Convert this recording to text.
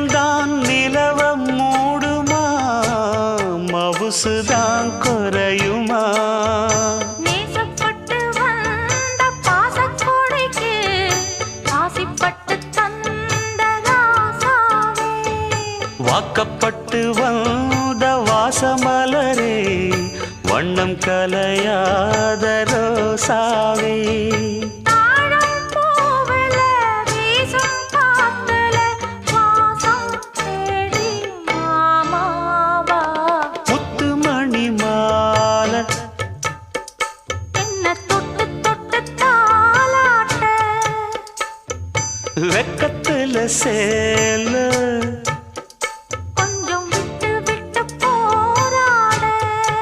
நேரம்தான் நிலவம் மூடுமா? மவுசுதான் குறையுமா? வாக்கப்பட்டு வந்த வாசமலரே வண்ணம் கலையாத ரோசாவே. வெக்கத்துல சேல